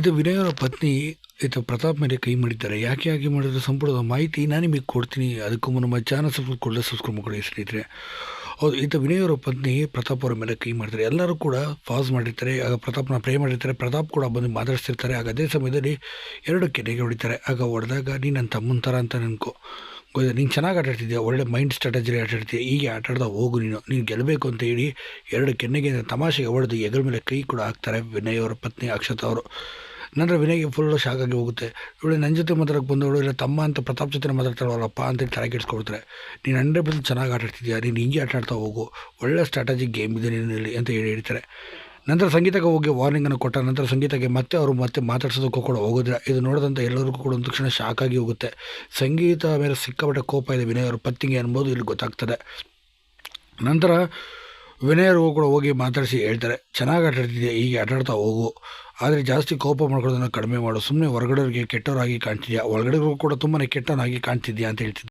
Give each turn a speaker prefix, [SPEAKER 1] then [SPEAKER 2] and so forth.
[SPEAKER 1] ಇದು ವಿನಯ್ ಅವರ ಪತ್ನಿ ಈತ ಪ್ರತಾಪ್ ಮೇಲೆ ಕೈ ಮಾಡಿದ್ದಾರೆ. ಯಾಕೆ ಹಾಗೆ ಮಾಡಿದ್ರೆ ಸಂಪೂರ್ಣ ಮಾಹಿತಿ ನಾನು ನಿಮಗೆ ಕೊಡ್ತೀನಿ. ಅದಕ್ಕೂ ನಮ್ಮ ಚಾನಲ್ ಸಬ್ಸ್ಕ್ರೈಬ್ ಕೊಡಲೇ ಸಬ್ಸ್ಕ್ರೈಬ್ ಮಾಡಿ ಸ್ನೇಹಿತರೆ. ಹೌದು ಈತ ವಿನಯ್ ಪತ್ನಿ ಪ್ರತಾಪ್ ಅವರ ಮೇಲೆ ಕೈ ಮಾಡ್ತಾರೆ ಎಲ್ಲರೂ ಕೂಡ ಪಾಸ್ ಮಾಡಿರ್ತಾರೆ. ಆಗ ಪ್ರತಾಪ್ನ ಪ್ರೇ ಮಾಡಿರ್ತಾರೆ. ಪ್ರತಾಪ್ ಕೂಡ ಬಂದು ಮಾತಾಡಿಸ್ತಿರ್ತಾರೆ. ಆಗ ಅದೇ ಸಮಯದಲ್ಲಿ ಎರಡು ಕೆನೆಗೆ ಹೊಡಿತಾರೆ. ಆಗ ಹೊಡೆದಾಗ, ನೀನು ನನ್ನ ತಮ್ಮನ ಥರ ಅಂತ ನೆನ್ಕೋ ಗೊತ್ತಾ? ನೀನು ಚೆನ್ನಾಗಿ ಆಟ ಒಳ್ಳೆ ಮೈಂಡ್ ಸ್ಟ್ರಾಟಜಿ ಆಟ ಹೀಗೆ ಆಟ ಹೋಗು ನೀನು. ನೀನು ಗೆಲ್ಲಬೇಕು ಅಂತ ಹೇಳಿ ಎರಡು ಕೆನ್ನೆಗೆ ತಮಾಷೆಗೆ ಹೊಡೆದು ಎಗರ ಮೇಲೆ ಕೈ ಕೂಡ ಹಾಕ್ತಾರೆ ವಿನಯ್ ಅವರ ಪತ್ನಿ ಅಕ್ಷತ ಅವರು. ನಂತರ ವಿನಯ್ಗೆ ಫುಲ್ ಶಾಕ್ ಆಗಿ ಹೋಗುತ್ತೆ. ಇವಳು ನನ್ನ ಜೊತೆ ಮಾತಾಡೋಕೆ ಬಂದವಳು ಇಲ್ಲ ತಮ್ಮ ಅಂತ ಪ್ರತಾಪ್ ಜೊತೆ ಮಾತಾಡ್ತಾಳಲ್ಲಪ್ಪ ಅಂತೇಳಿ ತಲೆ ಕೆಡಿಸ್ಕೊಡ್ತಾರೆ. ನೀನು ಹಂಡ್ರೆಡ್ ಪರ್ಸೆಂಟ್ ಚೆನ್ನಾಗಿ ಆಟ ಆಡ್ತಿದ್ಯಾ? ನೀನು ಹಿಂಗೆ ಆಟ ಆಡ್ತಾ ಹೋಗು. ಒಳ್ಳೆ ಸ್ಟ್ರಾಟಜಿ ಗೇಮ್ ಇದೆ ನಿನ್ನಲ್ಲಿ ಅಂತ ಹೇಳಿ ಹೇಳ್ತಾರೆ. ನಂತರ ಸಂಗೀತಕ್ಕೆ ಹೋಗಿ ವಾರ್ನಿಂಗನ್ನು ಕೊಟ್ಟ ನಂತರ ಸಂಗೀತಕ್ಕೆ ಮತ್ತೆ ಅವರು ಮತ್ತೆ ಮಾತಾಡ್ಸೋದಕ್ಕೂ ಕೂಡ ಹೋಗೋದಿಲ್ಲ. ಇದು ನೋಡಿದಂಥ ಎಲ್ಲರಿಗೂ ಕೂಡ ಒಂದು ತಕ್ಷಣ ಶಾಕ್ ಆಗಿ ಹೋಗುತ್ತೆ. ಸಂಗೀತ ಮೇಲೆ ಸಿಕ್ಕಾಪಟ್ಟೆ ಕೋಪ ಇದೆ ವಿನಯ್ ಅವರ ಪತ್ತಿಗೆ ಅನ್ಬೋದು ಇಲ್ಲಿ ಗೊತ್ತಾಗ್ತದೆ. ನಂತರ ವಿನಯರಿಗೂ ಕೂಡ ಹೋಗಿ ಮಾತಾಡಿಸಿ ಹೇಳ್ತಾರೆ. ಚೆನ್ನಾಗಿ ಆಟಾಡ್ತಿದ್ದೆ ಹೀಗೆ ಆಟಾಡ್ತಾ ಹೋಗು. ಆದರೆ ಜಾಸ್ತಿ ಕೋಪ ಮಾಡ್ಕೊಳ್ಳೋದನ್ನು ಕಡಿಮೆ ಮಾಡು. ಸುಮ್ಮನೆ ಹೊರಗಡೆಯವ್ರಿಗೆ ಕೆಟ್ಟವರಾಗಿ ಕಾಣ್ತಿದ್ಯಾ? ಒಳಗಡೆಗೂ ಕೂಡ ತುಂಬಾ ಕೆಟ್ಟವನಾಗಿ ಕಾಣ್ತಿದ್ಯಾ ಅಂತ ಹೇಳ್ತಿದ್ದೆ.